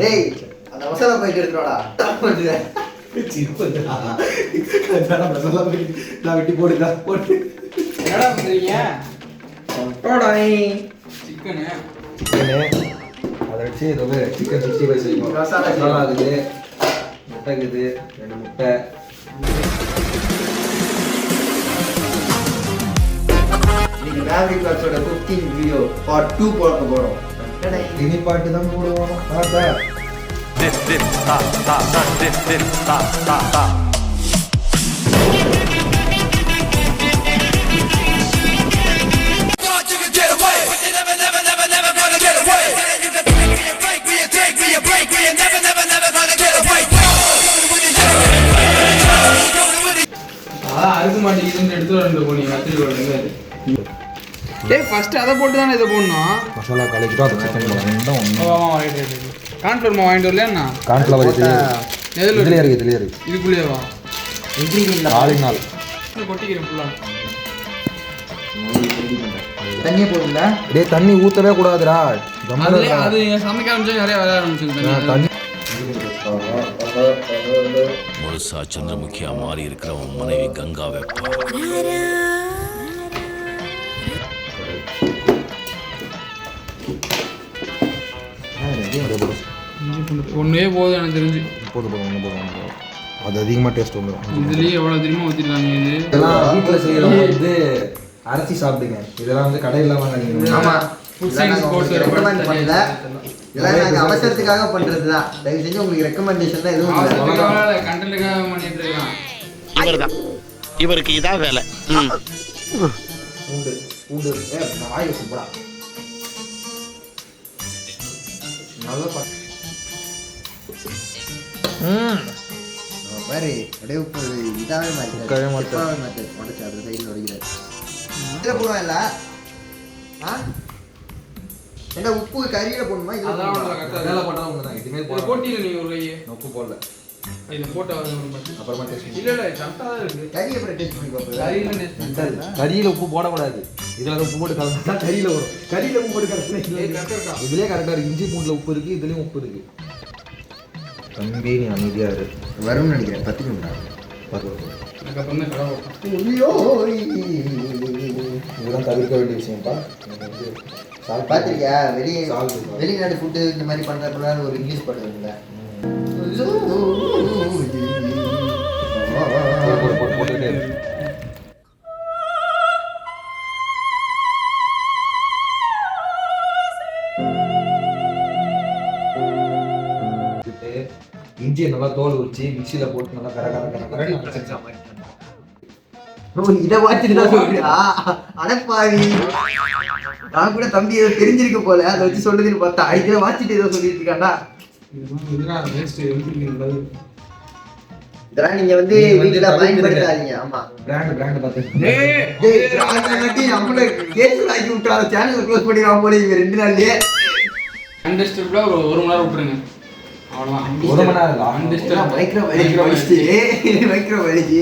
டேய் அந்த மசாலா போயிட்டு எடுத்துடா நான் வெட்டி போடுதா போட்டு என்னடா பண்றீங்க? போடாய் சிக்கனு. சிக்கனு. அதை வச்சு ஏதோ சிக்கன் சிக்ஸ்டி ஃபைவ் செய்வோம். மசாலா மசாலா இருக்குது. முட்டை இருக்குது. ரெண்டு முட்டை. நீங்க ஃபேமிலி கிளாஸோட குக்கிங் வீடியோ பார்ட் டூ போட போறோம். இனி தான் போடுவோம் பார்த்தா This, this, ta, ta, ta, this, this, ta, ta, ta. அதான் அறுக்க மாட்டேங்குதுன்னு எடுத்து வரணும் போனீங்க கத்திரிக்கோள் டேய் ஃபர்ஸ்ட் அதை போட்டு தானே இதை போடணும்? மசாலா கலக்கிட்டோம் அது சிக்கன் போடணும் ஒன்று ரைட் ரைட் ரைட் கான்ஃபிளவர் மாவு வாங்கிட்டு வரலையா கான்ஃப்ளவர் இதுலேயே எதில் இதுலேயே இருக்கு? இதுலேயே இருக்கு. இதுக்குள்ளேயேவா இன்கிரீடியன்ட் நாலு நாள். கொட்டிக்கிறேன் ஃபுல்லாக தண்ணியே டேய் தண்ணி ஊற்றவே கூடாதுடா. அது சமைக்க ஆரம்பிச்சா நிறைய வர ஆரம்பிச்சுங்க தண்ணி. முழுசா சந்திரமுகியா மாறி இருக்கிற உன் மனைவி கங்கா வெப்பா. ஒன்றே போதும் எனக்கு தெரிஞ்சு. போதும் போதும் ஒன்று போதும் ஒன்று போதும். அது அதிகமாக டேஸ்ட் வந்துடும் இதுலேயே எவ்வளோ தெரியுமா ஊற்றிருக்காங்க இது? இதெல்லாம் வீட்டில் செய்கிறவங்க வந்து அரைச்சி சாப்பிடுங்க. இதெல்லாம் வந்து கடையில் வாங்காதீங்க ஆமா. Food science course வர ரெக்கமெண்ட் தனியா பண்ணல. இதெல்லாம் நாங்க அவசரத்துக்காக பண்றது தான் தயவு செஞ்சு உங்களுக்கு ரெக்கமெண்டேஷன் தான் எதுவும் இவருக்கு இதான் வேலை. ம். பூண்டு பூண்டு ஏ நான் வாய் நல்லா பா பாரு அப்படியே உப்பு உடச்சு சைடில் உடைக்கிறார். இதில் போடுவோம் இல்லை? ஆ? என்ன உப்பு கறியில் போடணுமா? இதில் அதான் போடணுமா? உள்ள கரெக்டா வேலை பண்ணா உங்க தான் இதுமே இதை போட போட்டியில் நீங்கள் ஒரு கையை. உப்பு போடல. இதை போட்டு அவங்க அப்புறமா டேஸ்ட் இல்லை இல்லை கரெக்டாக தான் இருக்குது கறி டேஸ்ட் பண்ணி பார்ப்போம் கறியில் டேஸ்ட் பண்ணுறது கறியில உப்பு போடக்கூடாது. இதுல உப்பு போட்டு கலந்தா கறியில வரும். கறியில உப்பு போட்டு கலந்து? இதுலயே கரெக்டா இருக்கு. இஞ்சி பூண்டுல உப்பு இருக்கு இதுலயும் உப்பு இருக்கு. தம்பி நீ அமைதியா இரு. வரும்னு நினைக்கிறேன். பத்து நிமிடம் அதுக்கப்புறம் தான் கடை போட்டோம் ஐயோ இதெல்லாம் தவிர்க்க வேண்டிய விஷயம்ப்பா. வந்து பார்த்துருக்கியா? வெளியே Salt இருக்கும். வெளிநாடு ஃபுட்டு இந்த மாதிரி பண்ணுறப்ப ஒரு இங்கிலீஷ் பாட்டு போட்டு, போட்டுக்கிட்டே. உரிச்சு மிக்சியில போட்டு நல்லா கர கர கர கர. அரைச்சா மாதிரி. ஓ, இதை பார்த்துட்டு தான் சொல்றியா? அடப்பாவி. நான் கூட தம்பி ஏதோ தெரிஞ்சிருக்க போல. அதை வச்சு சொல்லுதுன்னு பார்த்தா இதை வாச்சிட்டு ஏதோ சொல்லிட்டு இருக்காண்டா? இதெல்லாம் நீங்க வந்து வீட்டுல. பயன்படுத்தாதீங்க. ஆமா. Brand, brand பார்த்து. டேய், ராஜா கட்டி நம்மள கேஸ் ஆக்கி விட்டுறாங்க சேனல் க்ளோஸ் பண்ணிடுவாங்க போல இவங்க ரெண்டு நாள்லயே. அன்டிஸ்டர்ப்டாக ஒரு ஒரு மணி நேரம் விட்டுருங்க. அவ்வளோதான் ஒரு மணி நேரம் இல்ல. அன்டிஸ்டர்ப் மைக்ரோ வலிஜி படிச்சு மைக்ரோ வலிஜி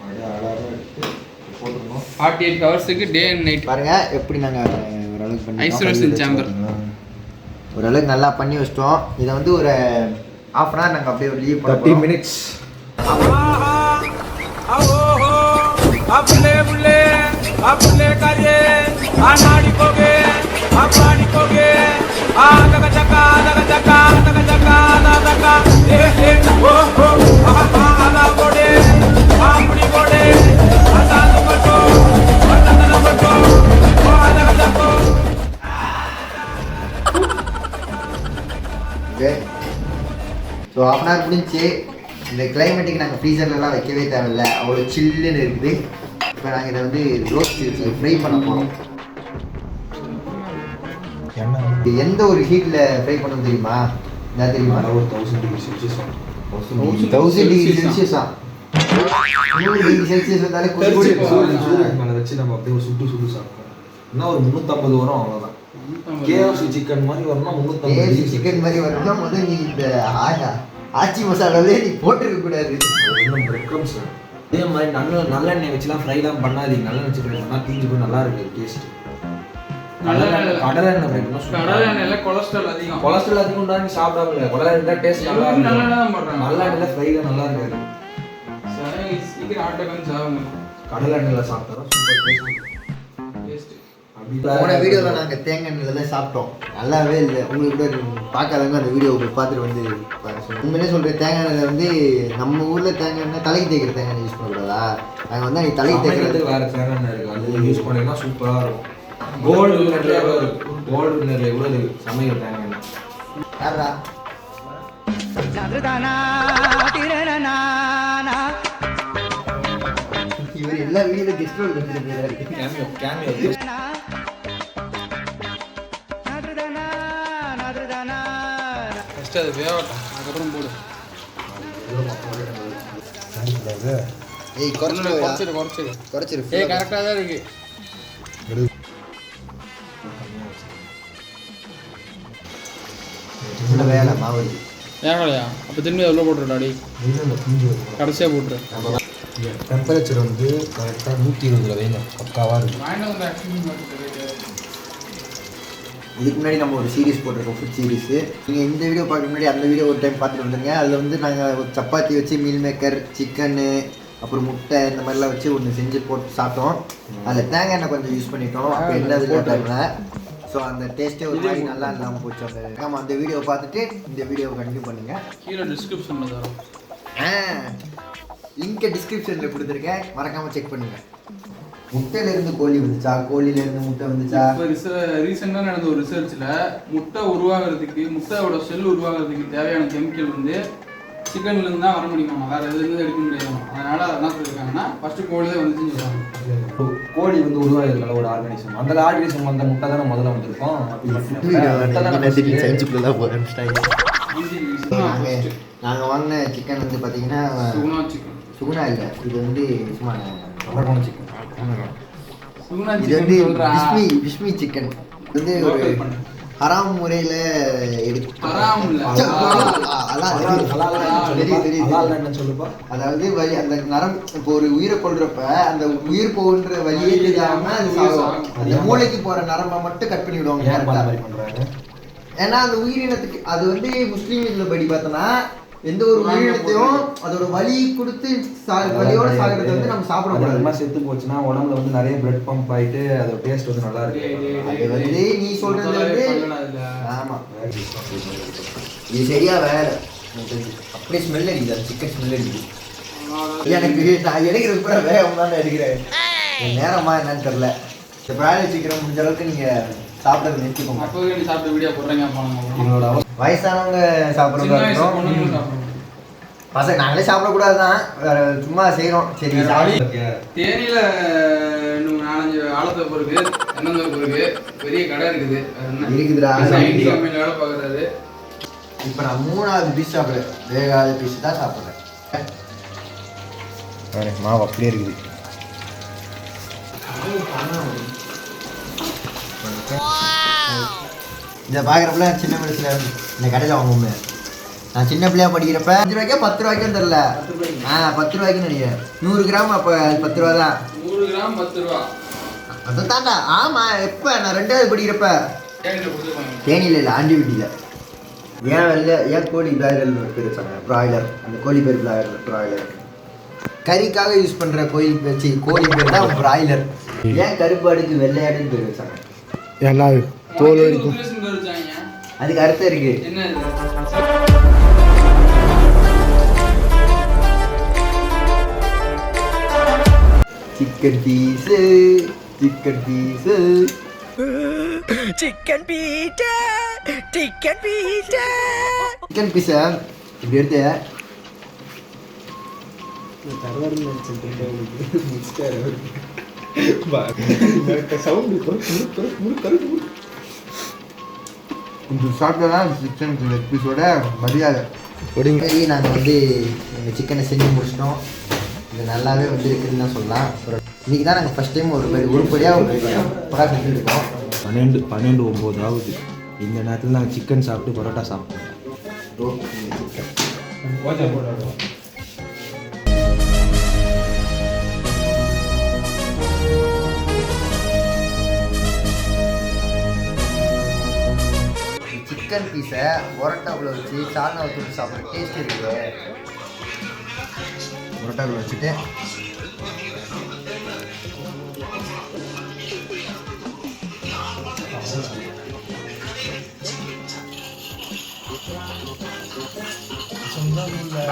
அப்படியே அழகா எடுத்து போட்டுருணும். ஃபார்ட்டி எயிட் ஹவர்ஸுக்கு டே அண்ட் நைட் பாருங்க எப்படி நாங்க ஓரளவுக்கு பண்ணி ஐசோலேஷன் சேம்பர் ஓரளவுக்கு நல்லா பண்ணி வச்சிட்டோம் இதை வந்து ஒரு ஹாஃப் அன் ஹவர் நாங்கள் அப்படியே லீவ் 30 பண்ணி minutes. अपने बुले अपने करिए आनाड़ी Koge अपाड़ी Koge so half an hour முடிஞ்சு இந்த கிளைமேட்டுக்கு நாங்கள் ஃப்ரீசர்லலாம் வைக்கவே தேவையில்ல. அவ்வளோ சில்லுன்னு இருக்குது இப்போ நாங்கள் இதை வந்து ரோஸ்ட் ஃப்ரை பண்ண போகிறோம் எந்த ஒரு ஹீட்டில் ஃப்ரை பண்ண தெரியுமா? என்ன தெரியுமா? மேல ஒரு 1000 degree Celsius. வரும். தௌசண்ட் டிகிரி செல்சியஸா நூறு டிகிரி செல்சியஸ் வந்தாலே கொதி கொதி தெரிஞ்சுக்கோ. சூரியன் சூரியன் மேல வச்சு நம்ம அப்படியே ஒரு முந்நூற்றம்பது வரும் அவ்வளோதான் கேஎஃப்சி சிக்கன் மாதிரி வரணும் முந்நூற்றம்பது சிக்கன் மாதிரி வரணும்னா முதல்ல நீ இந்த ஆயா ஆச்சி மசாலாவே நீ போட்டிருக்க கூடாது. இன்னும் பிரெட் க்ரம்ஸ் அதே மாதிரி நல்ல நல்லெண்ணெய் வச்சுலாம் ஃப்ரைலாம் பண்ணாதீங்க. நல்லெண்ணெய் வச்சு ஃப்ரை பண்ணால் தீஞ்சு போய் நல்லா இருக்கு டேஸ்ட் கடலை கடலை எண்ணெய் எண்ணெயில கொலஸ்ட்ரால் அதிகம். கொலஸ்ட்ரால் அதிகம் சாப்பிடாம இல்லை? கடலை எண்ணெய் டேஸ்ட் நல்லா இருக்கும் நல்லா தான் போடுறாங்க. நல்ல எண்ணெயில் ஃப்ரைல நல்லா இருக்காது. சரி, சீக்கிரம் கடலை எண்ணெயில் சாப்பிட்டா சூப்பர் டேஸ்ட் போன வீடியோவில் நாங்கள் தேங்காய் எண்ணெயில் தான் சாப்பிட்டோம். நல்லாவே இல்லை. உங்களுக்கு கூட பார்க்காதவங்க அந்த வீடியோ பார்த்துட்டு வந்து. உண்மையிலே சொல்கிறேன் தேங்காய் எண்ணெயில் வந்து நம்ம ஊரில் தேங்காய் எண்ணெய் தலைக்கு தேய்க்கிற தேங்காய் எண்ணெய் யூஸ் பண்ணக்கூடாதா? நாங்கள் வந்து தலைக்கு தேய்க்கிறது வேற தேங்காய் எண்ணெய் இருக்கு. அது யூஸ் பண்ணீங்கன்னா சூப்பரா இருக்கும். கோல்டு வின்னர்ல எவ்வளோ இருக்கு? கோல்டு வின்னர்ல எவ்வளோ இருக்கு சமையல் யாரா இவர் எல்லா வீடியோவில் கெஸ்ட் ரோல் வந்துருக்காரு கேமியோ கேமியோ ஃபர்ஸ்ட் அது வேகட்டும் அதுக்கப்புறம் போடு. ஏய் குறைச்சிடு குறைச்சிரு ஏய் கரெக்டாக தான் இருக்கு. இந்த வேலை மாவு ஏகலையா அப்போ திரும்பி எவ்வளோ போட்டுருடாடி கடைசியாக போட்டுரு. டெம்பரேச்சர் வந்து கரெக்டாக நூற்றி இருபதுல வைங்க. பக்காவாக இருக்கு. வாங்கிட்டு வந்து ஆக்சுவலி இதுக்கு முன்னாடி நம்ம ஒரு சீரிஸ் போட்டிருக்கோம் ஃபுட் சீரிஸ் நீங்கள் இந்த வீடியோ பார்க்க முன்னாடி அந்த வீடியோ ஒரு டைம் பார்த்துட்டு வந்துருங்க. அதில் வந்து நாங்கள் ஒரு சப்பாத்தி வச்சு மீல் மேக்கர் சிக்கனு அப்புறம் முட்டை இந்த மாதிரிலாம் வச்சு ஒன்று செஞ்சு போட்டு சாப்பிட்டோம். அதில் தேங்காய் எண்ணெய் கொஞ்சம் யூஸ் பண்ணிட்டோம். அப்போ என்ன இது போட்டாங்க ஸோ அந்த டேஸ்ட்டே ஒரு மாதிரி நல்லா இல்லாமல் போச்சு அந்த ஆமாம் அந்த வீடியோவை பார்த்துட்டு இந்த வீடியோவை கண்டினியூ பண்ணுங்கள் கீழே டிஸ்கிரிப்ஷனில் தரோம். ஆ லிங்கை டிஸ்கிரிப்ஷனில் கொடுத்துருக்கேன். மறக்காமல் செக் பண்ணுங்கள் முட்டையிலேருந்து கோழி வந்துச்சா? கோழியிலேருந்து முட்டை வந்துச்சா? இப்போ ரிச ரீசெண்டாக நடந்த ஒரு ரிசர்ச்சில் முட்டை உருவாகிறதுக்கு முட்டையோட செல் உருவாகிறதுக்கு தேவையான கெமிக்கல் வந்து சிக்கன்லேருந்து தான் வர முடியுமா வேறு எதுலேருந்து எடுக்க முடியாமா அதனால அதை என்ன சொல்லியிருக்காங்கன்னா ஃபஸ்ட்டு கோழி தான் வந்துச்சுன்னு சொல்லுவாங்க கோழி வந்து உருவாயிருக்கல ஒரு ஆர்கானிசம் அந்த ஆர்கானிசம் அந்த முட்டை தானே முதல்ல வந்திருக்கும்? நாங்கள் நாங்கள் வாங்கின சிக்கன் வந்து பார்த்தீங்கன்னா சுகுணா சிக்கன் சுகுணா இல்லை இது வந்து சும்மா. சுகுணா இது வந்து சிக்கன் விஸ்மி விஸ்மி சிக்கன் இது வந்து ஒரு. ஹராம் முறையில் அதாவது வலி அந்த நரம் இப்போ ஒரு உயிரை கொல்றப்ப அந்த உயிர் போகின்ற வழியே தெரியாம சாகும் அந்த மூளைக்கு போற நரம்பை மட்டும் கட் பண்ணி விடுவாங்க ஏன்னா அந்த உயிரினத்துக்கு அது வந்து முஸ்லீம் இதுல படி பார்த்தோம்னா எந்த ஒரு உயிரினத்தையும் அதோட வலி கொடுத்து சா- வலியோட சாகிறது வந்து நம்ம அது சாப்பிடக்கூடாது அதிகமா செத்து போச்சுன்னா உடம்புல வந்து நிறைய பிளட் பம்ப் ஆயிட்டு அதோட டேஸ்ட் வந்து நல்லா இருக்கு. அது வந்து. நீ சொல்றது வந்து. ஆமா. இது சரியா வேற. அப்படியே ஸ்மெல் அடிக்குது? அந்த சிக்கன் ஸ்மெல் அடிக்குது எனக்கு நான் எடுக்கிறது கூட வேகம் தான் எடுக்கிறேன் நேரமா என்னன்னு தெரியல. இந்த பிராணி சீக்கிரம் முடிஞ்ச அளவுக்கு நீங்க சாப்பிட்றது நிறுத்திக்கோங்க. அப்பவே நீ சாப்பிட்ட வீடியோ போடுறேங்க அவ- வயசானவங்க சாப்பிட்றதா பசங்க நாங்களே சாப்பிடக்கூடாது தான் வேற சும்மா செய்கிறோம் சரி சாப்பிடு. தேனியில இன்னும் நாலஞ்சு ஆழத்தோப்பு இருக்கு தென்னந்தோப்பு இருக்கு பெரிய கடை இருக்குது? இருக்குதுடா. ஐடி வேலை பார்க்கறாரு. இப்போ நான் மூணாவது பீஸ் சாப்பிட்றேன். வேகாத பீஸ் தான் சாப்பிட்றேன். மாவு அப்படியே இருக்குது. இதை பார்க்குறப்பல சின்ன வயசுல இந்த கடையில் வாங்குவோமே நான் சின்ன பிள்ளையா படிக்கிறப்ப அஞ்சு ரூபாய்க்கா பத்து ரூபாய்க்கும் தெரில ஆ பத்து ரூபாய்க்குன்னு நினைக்கிறேன். நூறு கிராம் அப்போ அது பத்து ரூபா தான். நூறு கிராம் பத்து ரூபா. அதை தாண்டா. ஆமாம் எப்போ? நான் ரெண்டாவது படிக்கிறப்ப. தேனியில இல்லை ஆண்டிவிட்டியில் ஏன் வெள்ளை ஏன் கோழி பிராய்லர் பேர் வச்சாங்க. ப்ராய்லர். அந்த கோழி பேர் பிராய்லர் ப்ராய்லர். கறிக்காக யூஸ் பண்ணுற கோயில் வச்சு கோழி பேர் தான் பிராய்லர். ஏன் கருப்பாடுக்கு வெள்ளையாடுன்னு பேர் வச்சாங்க? ஏன்னா தோல் வரைக்கும் அதுக்கு அர்த்தம் இருக்கு. என்ன இது? Chicken piece chicken piece chicken பீஸை இப்படி எடுத்து. இப்படி சாப்பிட்டா சிக்கன் லெக் பீஸோட மரியாதை சரி நாங்கள் வந்து எங்கள் சிக்கனை செஞ்சு முடிச்சிட்டோம் இது நல்லாவே வந்துருக்குன்னு தான் சொல்லலாம் இன்னைக்கு தான் நாங்கள் ஃபஸ்ட் டைம் ஒரு மாதிரி உருப்படியாக ஒரு படா செஞ்சுருக்கோம் பன்னெண்டு பன்னெண்டு ஒம்பது ஆகுது இந்த நேரத்தில் நாங்கள் சிக்கன் சாப்பிட்டு பரோட்டா சாப்பிட்டோம் சிக்கன் பீஸை உரட்டாவில் வச்சு சால்னா வச்சு சாப்பிட்ற டேஸ்ட் இருக்குது உரட்டாவில் வச்சுட்டு.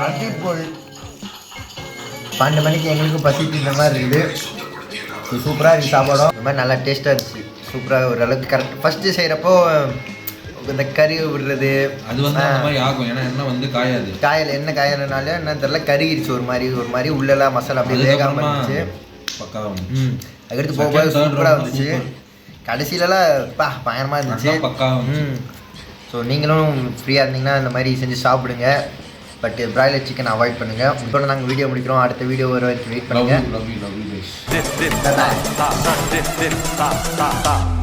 அடிப்பொழி பன்னெண்டு மணிக்கு எங்களுக்கும் பசிட்டு இந்த மாதிரி இருக்குது. சூப்பராக இருக்குது சாப்பாடும். இந்த மாதிரி நல்லா டேஸ்ட்டாக இருந்துச்சு. சூப்பராக ஓரளவுக்கு கரெக்ட் ஃபஸ்ட்டு செய்கிறப்போ இந்த கறி விடுறது. அது வந்து அந்த மாதிரி ஆகும். ஏன்னா எண்ணெய் வந்து காயாது. காயில் என்ன காயினாலும் என்ன தெரியல கருகிருச்சு ஒரு மாதிரி ஒரு மாதிரி உள்ளெல்லாம் மசாலா அப்படியே அதுக்கப்புறமா இருந்துச்சு. பக்காவா ம். அதுக்கடுத்து போக போக சூப்பராக super. கடைசியிலலாம் பா பயங்கரமாக இருந்துச்சு. ம். ஸோ நீங்களும் ஃப்ரீயாக இருந்தீங்கன்னா இந்த மாதிரி செஞ்சு சாப்பிடுங்க. பட் பிராய்லர் சிக்கன் அவாய்ட் பண்ணுங்கள் இப்போ நாங்கள் வீடியோ முடிக்கிறோம். அடுத்த வீடியோ வர வரைக்கும் வெயிட் லவ்